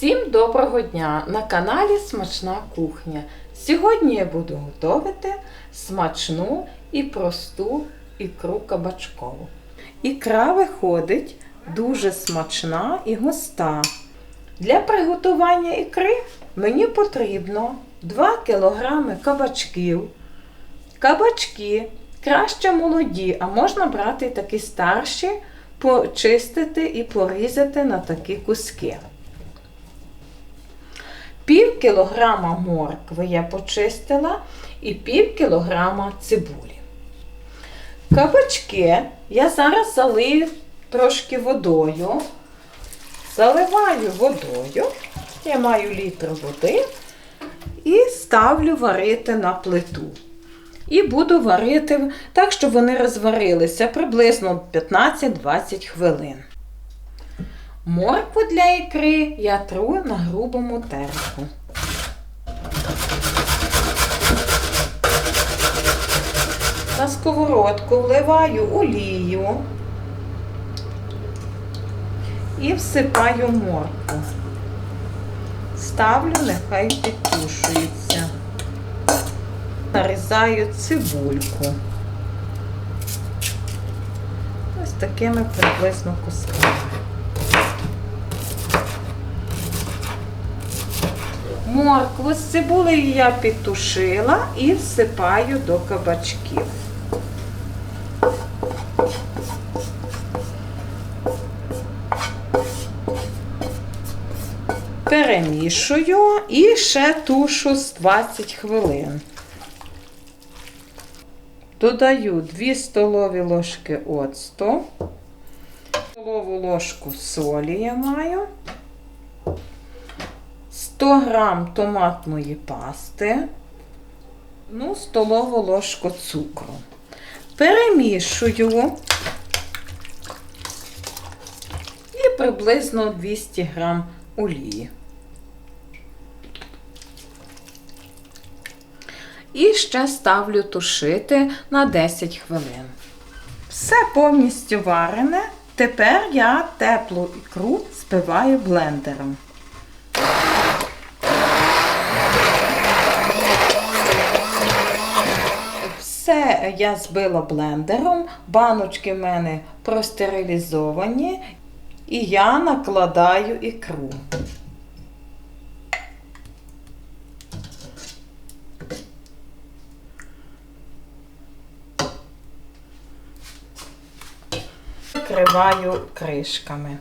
Всім доброго дня! На каналі Смачна кухня. Сьогодні я буду готувати смачну і просту ікру кабачкову. Ікра виходить дуже смачна і густа. Для приготування ікри мені потрібно 2 кг кабачків. Кабачки краще молоді, а можна брати такі старші, почистити і порізати на такі куски. Пів кілограма моркви я почистила і пів кілограма цибулі. Кабачки я зараз залию трошки водою. Заливаю водою, я маю літр води і ставлю варити на плиту. І буду варити так, щоб вони розварилися приблизно 15-20 хвилин. Моркву для ікри я тру на грубому терку. На сковородку вливаю олію і всипаю моркву. Ставлю, нехай підтушується. Нарізаю цибульку. Ось такими приблизно кусками. Моркву з цибулею я підтушила і всипаю до кабачків. Перемішую і ще тушу з 20 хвилин. Додаю 2 столові ложки оцту, столову ложку солі я маю. 100 грам томатної пасти, ну, столову ложку цукру. Перемішую і приблизно 200 грам олії. І ще ставлю тушити на 10 хвилин. Все повністю варене. Тепер я теплу ікру збиваю блендером. Все я збила блендером, баночки в мене простерилізовані, і я накладаю ікру. Накриваю кришками.